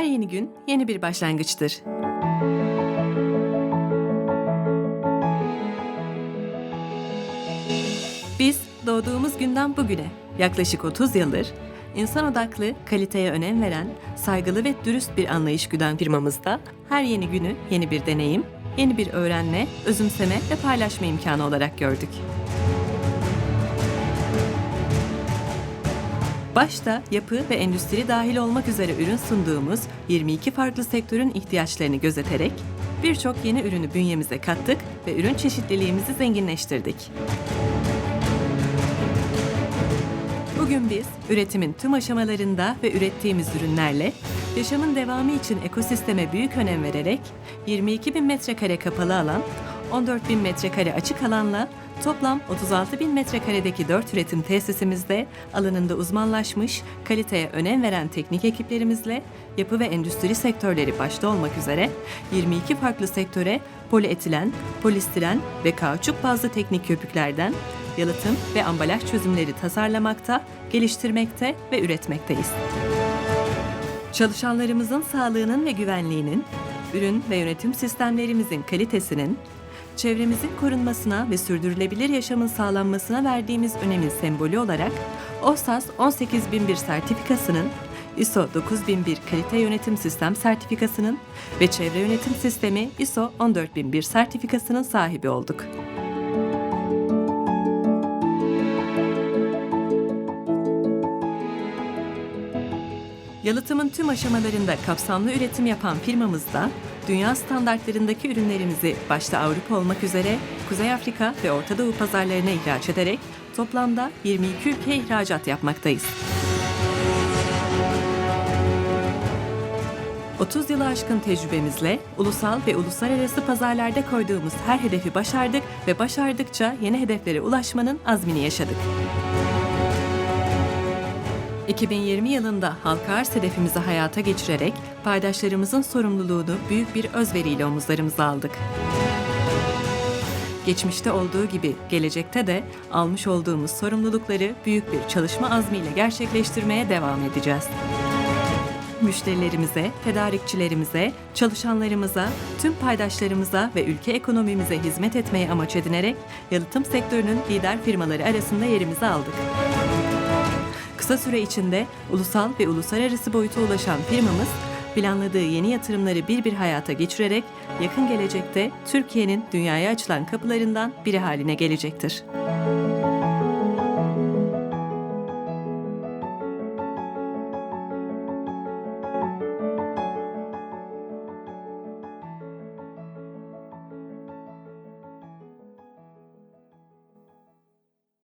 Her yeni gün yeni bir başlangıçtır. Biz doğduğumuz günden bugüne yaklaşık 30 yıldır insan odaklı, kaliteye önem veren, saygılı ve dürüst bir anlayış güden firmamızda her yeni günü yeni bir deneyim, yeni bir öğrenme, özümseme ve paylaşma imkanı olarak gördük. Başta yapı ve endüstri dahil olmak üzere ürün sunduğumuz 22 farklı sektörün ihtiyaçlarını gözeterek birçok yeni ürünü bünyemize kattık ve ürün çeşitliliğimizi zenginleştirdik. Bugün biz üretimin tüm aşamalarında ve ürettiğimiz ürünlerle yaşamın devamı için ekosisteme büyük önem vererek 22 bin metrekare kapalı alan, 14 bin metrekare açık alanla toplam 36 bin metrekaredeki 4 üretim tesisimizde alanında uzmanlaşmış, kaliteye önem veren teknik ekiplerimizle yapı ve endüstri sektörleri başta olmak üzere 22 farklı sektöre polietilen, polistiren ve kauçuk bazlı teknik köpüklerden yalıtım ve ambalaj çözümleri tasarlamakta, geliştirmekte ve üretmekteyiz. Çalışanlarımızın sağlığının ve güvenliğinin, ürün ve yönetim sistemlerimizin kalitesinin, çevremizin korunmasına ve sürdürülebilir yaşamın sağlanmasına verdiğimiz önemin sembolü olarak OSAS 18001 sertifikasının, ISO 9001 kalite yönetim sistem sertifikasının ve çevre yönetim sistemi ISO 14001 sertifikasının sahibi olduk. Yalıtımın tüm aşamalarında kapsamlı üretim yapan firmamızda dünya standartlarındaki ürünlerimizi başta Avrupa olmak üzere Kuzey Afrika ve Orta Doğu pazarlarına ihraç ederek toplamda 22 ülkeye ihracat yapmaktayız. 30 yılı aşkın tecrübemizle ulusal ve uluslararası pazarlarda koyduğumuz her hedefi başardık ve başardıkça yeni hedeflere ulaşmanın azmini yaşadık. 2020 yılında halka arz hedefimizi hayata geçirerek paydaşlarımızın sorumluluğunu büyük bir özveriyle omuzlarımıza aldık. Geçmişte olduğu gibi gelecekte de almış olduğumuz sorumlulukları büyük bir çalışma azmiyle gerçekleştirmeye devam edeceğiz. Müşterilerimize, tedarikçilerimize, çalışanlarımıza, tüm paydaşlarımıza ve ülke ekonomimize hizmet etmeyi amaç edinerek yalıtım sektörünün lider firmaları arasında yerimizi aldık. Kısa süre içinde ulusal ve uluslararası boyuta ulaşan firmamız planladığı yeni yatırımları bir bir hayata geçirerek yakın gelecekte Türkiye'nin dünyaya açılan kapılarından biri haline gelecektir.